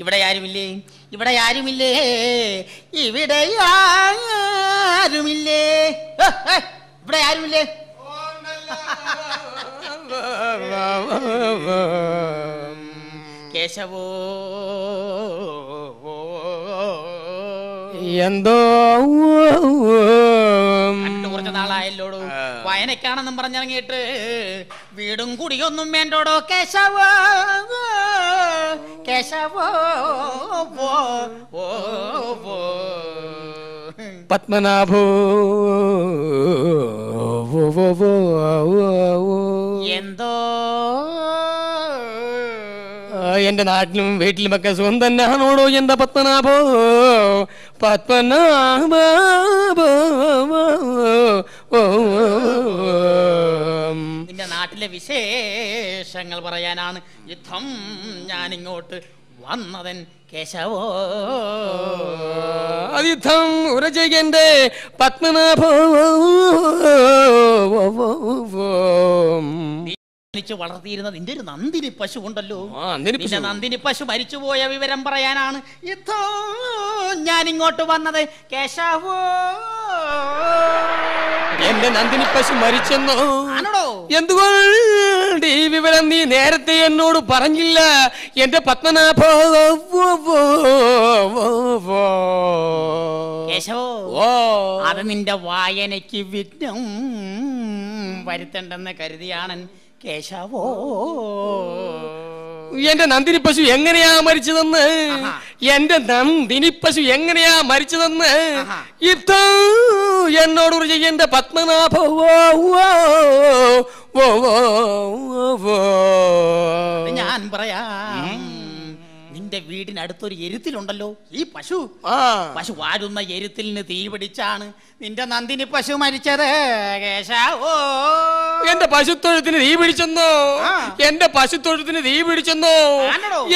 ഇവിടെ ആരുമില്ലേ? ഇവിടെ ആരുമില്ലേ? ഇവിടെ ആരുമില്ലേ? ഇവിടെ ആരുമില്ലേ? കേശവോ. എന്തോ കണ്ടു വയനക്കാണെന്നും പറഞ്ഞിറങ്ങിയിട്ട് വീടും കുടിയൊന്നും വേണ്ടോടോ കേശവോ? കേശവോ. പത്മനാഭോ. എന്തോ? എന്റെ നാട്ടിലും വീട്ടിലുമൊക്കെ സുഖം തന്നെയാണോടോ എന്റെ പത്മനാഭോ? പത്മനാഭ. നിന്റെ നാട്ടിലെ വിശേഷങ്ങൾ പറയാനാണ് യുദ്ധം ഞാൻ ഇങ്ങോട്ട് വന്നതൻ കേശവോ. അതിഥം ഉരജയന്റെ പത്മനാഭോ. ജനിച്ച് വളർത്തിയിരുന്ന നിന്റെ ഒരു നന്ദിനി പശു ഉണ്ടല്ലോ. നിന്റെ പശു. നന്ദിനി പശു മരിച്ചുപോയ വിവരം പറയാനാണ്. ഇതോ ഞാൻ ഇങ്ങോട്ട് വന്നത് കേശവോ. എന്റെ നന്ദിനി പശു മരിച്ചെന്നോ? ആണോ എന്തുകൊണ്ട് ഈ വിവരം നീ നേരത്തെ എന്നോട് പറഞ്ഞില്ല? എന്റെ പത്മനാഭോ. കേശവോ അത് നിന്റെ വായനയ്ക്ക് വിഘ്നം വരുത്തണ്ടെന്ന് കരുതിയാണ് കേശവോ? എന്റെ നന്ദിനി പശു എങ്ങനെയാ മരിച്ചതെന്ന്. എന്റെ നന്ദിനി പശു എങ്ങനെയാ മരിച്ചതെന്ന്? ഇത്ത എന്നോട് എന്റെ പത്മനാഭ വോ, വോ, വോ, വോ, വീടിനടുത്തൊരു എരുത്തിലുണ്ടല്ലോ. ഈ പശു. ആ. പശു വാഴുന്ന എരുത്തിലിന് തീ പിടിച്ചാണ് നിന്റെ നന്ദിനി പശു മരിച്ചത് കേശവോ. എന്റെ പശുത്തൊഴുത്തിന് തീ പിടിച്ചെന്നോ. എന്റെ പശുത്തൊഴുത്തിന് തീ പിടിച്ചെന്നോ?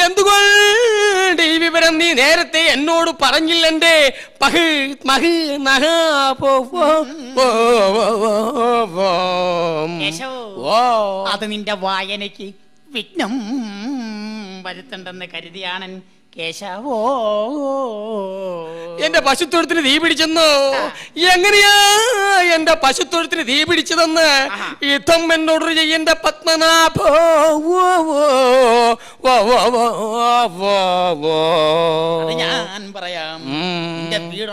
എന്തുകൊണ്ട് ഈ വിവരം നീ നേരത്തെ എന്നോട് പറഞ്ഞില്ലെന്റെ? പഹ് മഹ് നഹ പോ അത് നിന്റെ വായനയ്ക്ക് വിഘ്നം വരുത്തണ്ടെന്ന് കരുതിയാണൻ കേശവോ. എന്റെ പശുത്തൊഴുത്തിന് തീ പിടിച്ചെന്നോ? എങ്ങനെയാ എന്റെ പശുത്തൊഴുത്തിന് തീ പിടിച്ചതെന്ന്. യുദ്ധം എന്നോട് ചെയ്യന്റെ പത്മനാഭോ.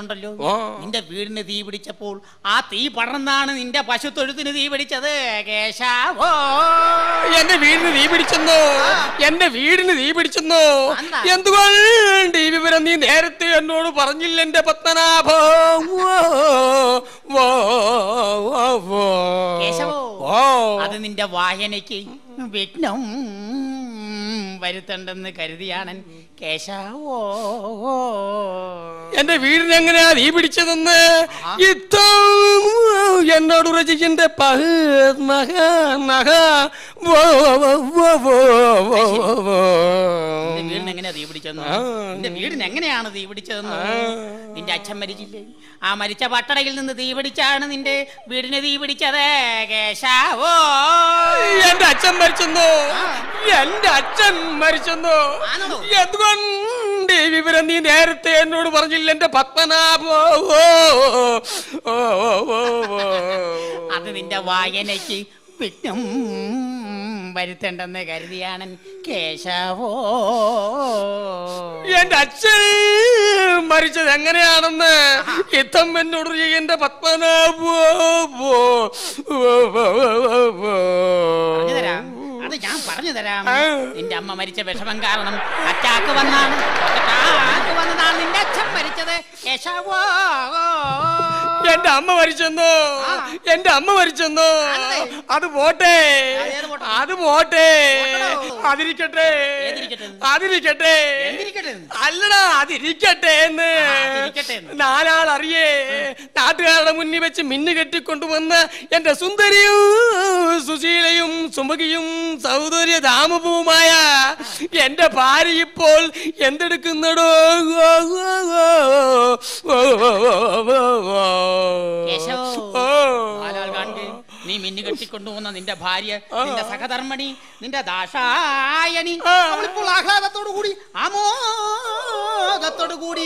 വീടുണ്ടല്ലോ നിന്റെ വീടിന് തീ പിടിച്ചപ്പോൾ ആ തീ പടർന്നാണ് നിന്റെ പശു തൊഴുത്തിന് തീ പിടിച്ചത് കേശവോ. എന്റെ വീടിന് തീ പിടിച്ചെന്നോ? എന്റെ വീടിന് തീ പിടിച്ചെന്നോ? എന്തുകൊണ്ട് ഈ വിവരം നീ നേരത്തെ എന്നോട് പറഞ്ഞില്ല എന്റെ പത്മനാഭോ. അത് നിന്റെ വായനയ്ക്ക് വിഘ്നം വരുത്തണ്ടെന്ന് കരുതിയാണൻ കേശാവോ. എന്റെ വീടിന് എങ്ങനെയാ നീ പിടിച്ചതെന്ന്? എന്നോട് രചിക്കന്റെ പഹ നഹ വോ വോ വോ വോ വോ വോ നിന്റെ വീടിന് എങ്ങനെയാ തീ പിടിച്ചതെന്ന്. നിന്റെ വീടിന് എങ്ങനെയാണ് തീ പിടിച്ചതെന്ന്? നിന്റെ അച്ഛൻ മരിച്ചില്ലേ? ആ മരിച്ച പട്ടടയിൽ നിന്ന് തീ പിടിച്ചാണ് നിന്റെ വീടിനെ തീ പിടിച്ചത് കേശാവോ. എന്റെ അച്ഛൻ മരിച്ചെന്നോ. എന്റെ അച്ഛൻ മരിച്ചെന്നു? എന്തുകൊണ്ട് ഈ വിവരം നീ നേരത്തെ എന്നോട് പറഞ്ഞില്ല? എന്റെ പത്മനാഭോ. അത് നിന്റെ വായനയ്ക്ക് വിഘ്നം വരുത്തണ്ടെന്ന് കരുതിയാണ് കേശവോ. എന്റെ അച്ഛൻ മരിച്ചത് എങ്ങനെയാണെന്ന് യുദ്ധം എന്നോട് എന്റെ പത്മനാഭോ അത് ഞാൻ പറഞ്ഞു തരാം. നിന്റെ അമ്മ മരിച്ച വിഷമം കാരണം അറ്റാക്ക് വന്നാണ്. അറ്റാക്ക് വന്നതാണ് നിന്റെ അച്ഛൻ മരിച്ചത്. കേശവോ എന്റെ അമ്മ മരിച്ചെന്നോ. എന്റെ അമ്മ മരിച്ചെന്നോ? അത്. പോട്ടെ? അത് പോട്ടെ. അതിരിക്കട്ടെ. അതിരിക്കട്ടെ. അല്ലടാ അതിരിക്കട്ടെ എന്ന്. നാലാൾ അറിയേ മുന്നിൽ വെച്ച് മിന്നു കെട്ടിക്കൊണ്ടുവന്ന് എന്റെ സുന്ദരിയും സുശീലയും സുമുഖിയും സൗന്ദര്യ ദാമഭൂമായ എന്റെ ഭാര്യ ഇപ്പോൾ എന്തെടുക്കുന്നടോ? നീ മിന്നു കെട്ടിക്കൊണ്ടുപോകുന്ന നിന്റെ ഭാര്യ നിന്റെ സഹധർമ്മണി നിന്റെ ദാഷായണി അവളിപ്പോൾ ആഹ്ലാദത്തോടു കൂടി ആമോദത്തോടു കൂടി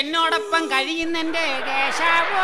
എന്നോടൊപ്പം കഴിയുന്നെന്റെ കേശാവോ?